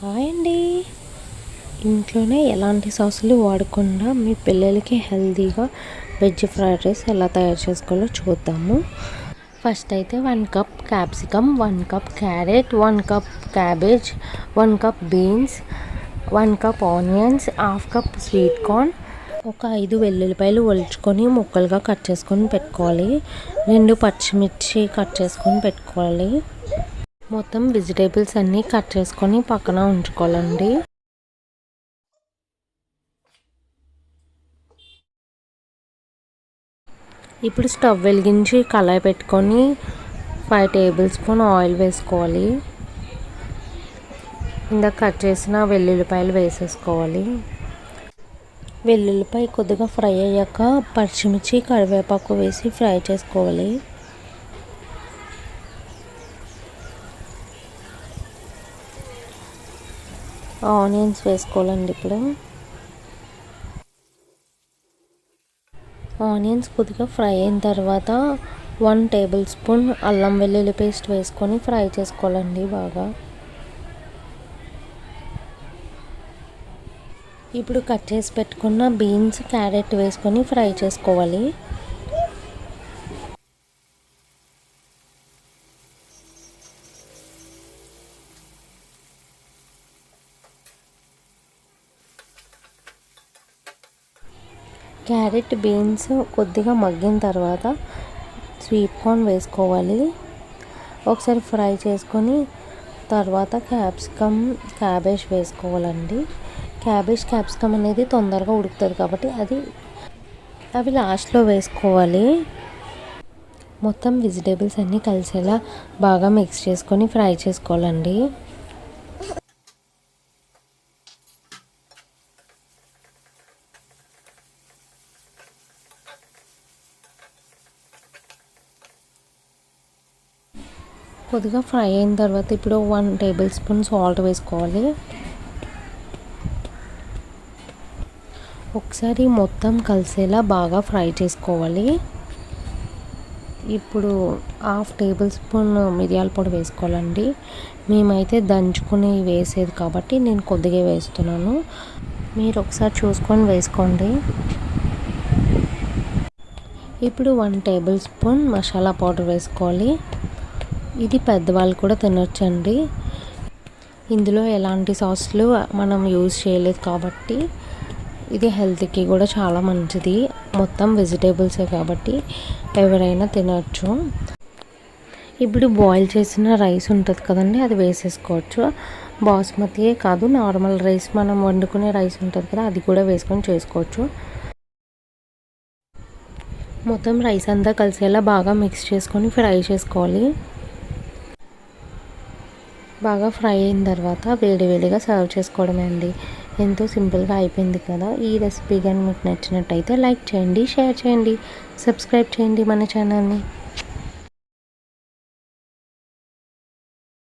Hi అండి. ఇంట్లోనే ఎలాంటి సాసులు వాడకుండా మీ పిల్లలకి హెల్తీగా వెజ్ ఫ్రైడ్ రైస్ ఎలా తయారు చేసుకోవాలో చూద్దాము. ఫస్ట్ అయితే one cup capsicum one cup carrot one cup cabbage one cup beans one cup onions half cup sweet corn ఒక ఐదు వెల్లుల్లిపాయలు ఒలుచుకొని ముక్కలుగా కట్ చేసుకొని పెట్టుకోవాలి. రెండు పచ్చిమిర్చి కట్ చేసుకొని పెట్టుకోవాలి. మొత్తం వెజిటేబుల్స్ అన్నీ కట్ చేసుకొని పక్కన ఉంచుకోవాలండి. ఇప్పుడు స్టవ్ వెలిగించి కళాయి పెట్టుకొని ఫైవ్ టేబుల్ స్పూన్ ఆయిల్ వేసుకోవాలి. ఇందాక కట్ చేసిన వెల్లుల్లిపాయలు వేసేసుకోవాలి. వెల్లుల్లిపాయ కొద్దిగా ఫ్రై అయ్యాక పచ్చిమిర్చి కరివేపాకు వేసి ఫ్రై చేసుకోవాలి. ఆనియన్స్ వేసుకోవాలండి ఇప్పుడు. ఆనియన్స్ కొద్దిగా ఫ్రై అయిన తర్వాత వన్ టేబుల్ స్పూన్ అల్లం వెల్లుల్లి పేస్ట్ వేసుకొని ఫ్రై చేసుకోవాలండి బాగా. ఇప్పుడు కట్ చేసి పెట్టుకున్న బీన్స్ క్యారెట్ వేసుకొని ఫ్రై చేసుకోవాలి. క్యారెట్ బీన్స్ కొద్దిగా మగ్గిన తర్వాత స్వీట్ కార్న్ వేసుకోవాలి. ఒకసారి ఫ్రై చేసుకొని తర్వాత క్యాప్సికమ్ క్యాబేజ్ వేసుకోవాలండి. క్యాబేజ్ క్యాప్సికమ్ అనేది తొందరగా ఉడుకుతుంది కాబట్టి అది అవి లాస్ట్లో వేసుకోవాలి. మొత్తం వెజిటేబుల్స్ అన్నీ కలిసేలా బాగా మిక్స్ చేసుకొని ఫ్రై చేసుకోవాలండి. కొద్దిగా ఫ్రై అయిన తర్వాత ఇప్పుడు వన్ టేబుల్ స్పూన్ సాల్ట్ వేసుకోవాలి. ఒకసారి మొత్తం కలిసేలా బాగా ఫ్రై చేసుకోవాలి. ఇప్పుడు హాఫ్ టేబుల్ స్పూన్ మిరియాల పొడి వేసుకోవాలండి. మేమైతే దంచుకుని వేసేది కాబట్టి నేను కొద్దిగా వేస్తున్నాను. మీరు ఒకసారి చూసుకొని వేసుకోండి. ఇప్పుడు one tablespoon masala powder వేసుకోవాలి. ఇది పెద్దవాళ్ళు కూడా తినొచ్చండి. ఇందులో ఎలాంటి సాస్లు మనం యూజ్ చేయలేదు కాబట్టి ఇది హెల్త్కి కూడా చాలా మంచిది. మొత్తం వెజిటేబుల్సే కాబట్టి ఎవరైనా తినచ్చు. ఇప్పుడు బాయిల్ చేసిన రైస్ ఉంటుంది కదండి అది వేసేసుకోవచ్చు. బాస్మతియే కాదు నార్మల్ రైస్ మనం వండుకునే రైస్ ఉంటుంది కదా అది కూడా వేసుకొని చేసుకోవచ్చు. మొత్తం రైస్ అంతా కలిసేలా బాగా మిక్స్ చేసుకొని ఫ్రై చేసుకోవాలి. బాగా ఫ్రై అయిన తర్వాత వేడివేడిగా సర్వ్ చేసుకోవడమే అండి. ఎంతో సింపుల్గా అయిపోయింది కదా. ఈ రెసిపీ కానీ మీకు నచ్చినట్టయితే లైక్ చేయండి షేర్ చేయండి సబ్స్క్రైబ్ చేయండి మన ఛానల్ని.